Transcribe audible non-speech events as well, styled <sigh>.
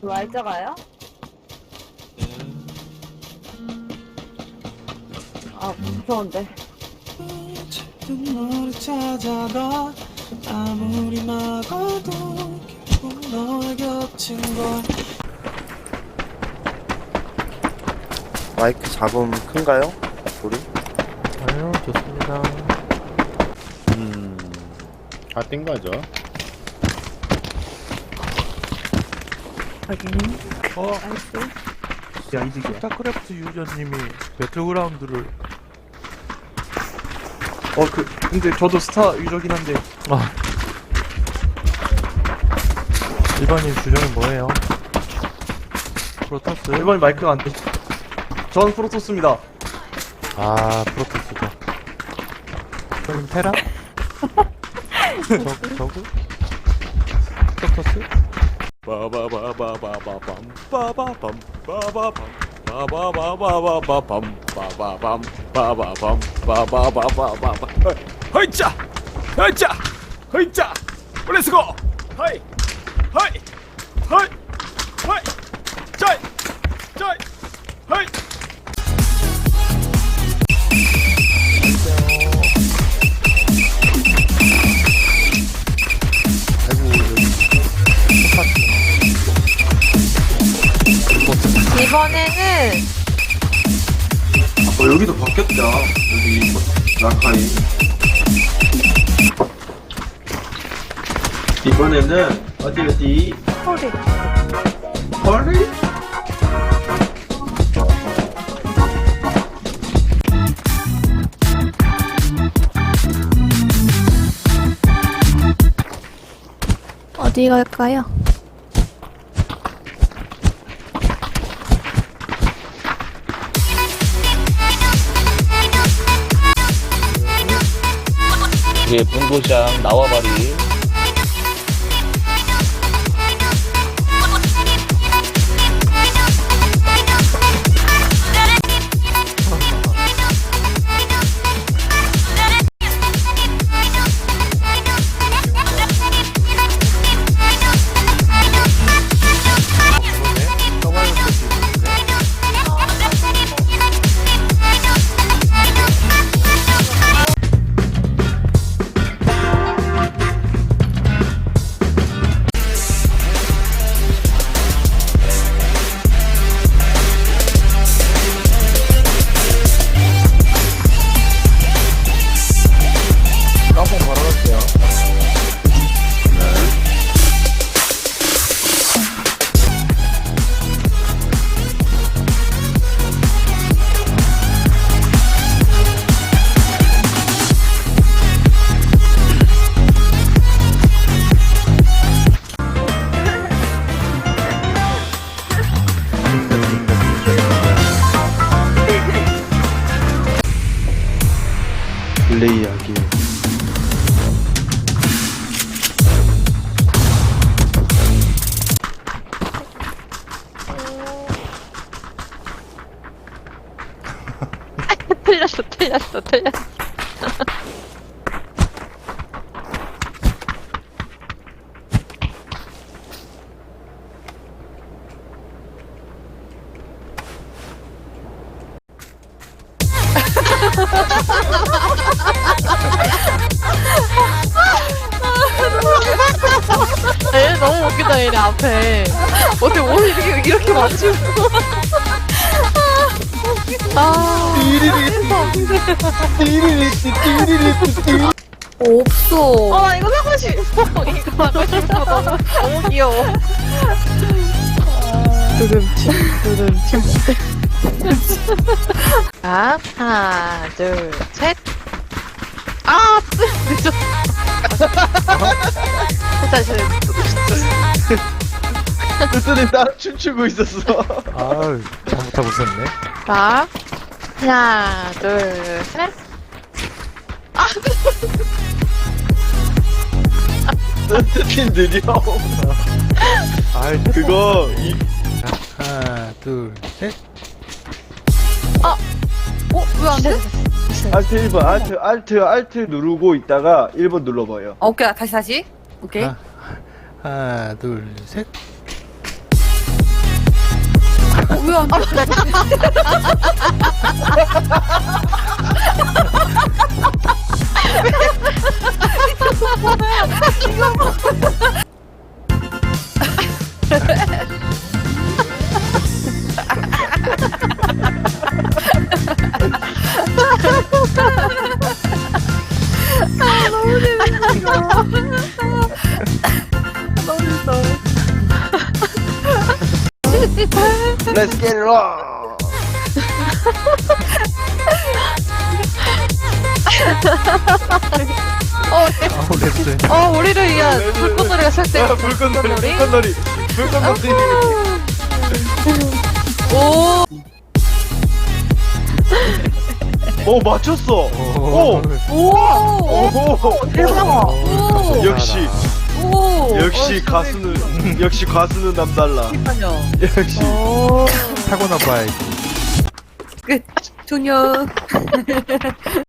말자가요? 아 무서운데 너를 찾아가 아무리 막아도 결국 너의 곁인 걸 마이크 잡음 큰가요? 소리? 아유 좋습니다. 음, 다뜬 거죠. 확인 어, 나이스 야 이득이야. 스타크래프트 유저님이 배틀그라운드를 어, 그, 근데 저도 스타 유저긴 한데, 아 일반인 주장이 뭐예요? 프로토스. 일반 마이크가 안 돼. 전 프로토스입니다. 아 프로토스죠. 그럼 테라? <laughs> 저 저구? 프로토스? 빠바바바바바밤 빠바밤 빠바밤 빠바바바바밤 빠바밤 빠바밤 빠바바바바밤 허이짜 허이짜 허이짜 렛츠고 허이 허이 허이 허이 짜이 이번에는 어, 여기도 바뀌었다. 여기 라카이. 이번에는 어디 어디 허리 허리? 어디 갈까요? 예, 분도장 나와바리 틀렸어 틀렸어 틀렸어. 얘 너무 웃기다 얘네 앞에. 어떻게 옷을 이렇게 이렇게 맞추고. 아 없어. 아, 나 이거 사고 싶어. 이거 사고 싶어. 너무, 너무 귀여워. 두둠치, 두둠치. 자, 하나, 둘, 셋. 아, 늦었어. 다시, 뜨뜨님 따라 춤추고 있었어. 아유 잘못하고 있었네. 자, 하나, 둘, 셋. 뜨뜨님 느려. 아이 그거, 이, 하나 둘 셋. 어, 왜 안 돼? 알트 1번, 알트, 알트, 알트 누르고 있다가 1번 눌러봐요. 오케이 다시 다시 오케이 아. 하나 둘 셋. 왜안 <laughs> Let's get it on! 아우 랩스 어 우리를 위한 불꽃놀이가 시작돼 불꽃놀이, 불꽃놀이, 불꽃놀이. 오 오, 맞췄어! 오! 오 오! 대박 오! 역시, 오 역시 가수는, 역시 가수는 남달라. 역시. 타고나 봐야지 끝. 종료. <laughs>